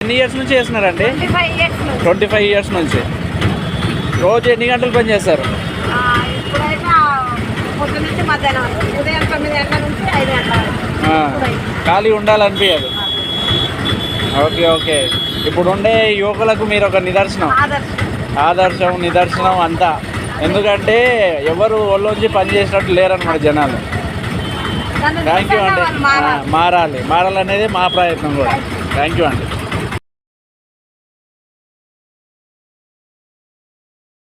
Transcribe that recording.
ఎన్ని ఇయర్స్ నుంచి చేస్తున్నారండి? ట్వంటీ ఫైవ్ ఇయర్స్ నుంచి. రోజు ఎన్ని గంటలు పని చేస్తారు? ఖాళీ ఉండాలనిపించదు ఓకే ఓకే. ఇప్పుడు ఉండే యువకులకు మీరు ఒక నిదర్శనం. ఆదర్శం నిదర్శనం అంతా. ఎందుకంటే ఎవరు ఒళ్ళొంచి పని చేసినట్టు లేరన్నమాట జనాలు. థ్యాంక్ యూ అండి. మారాలి. మారాలనేది మా ప్రయత్నం కూడా. థ్యాంక్ యూ అండి.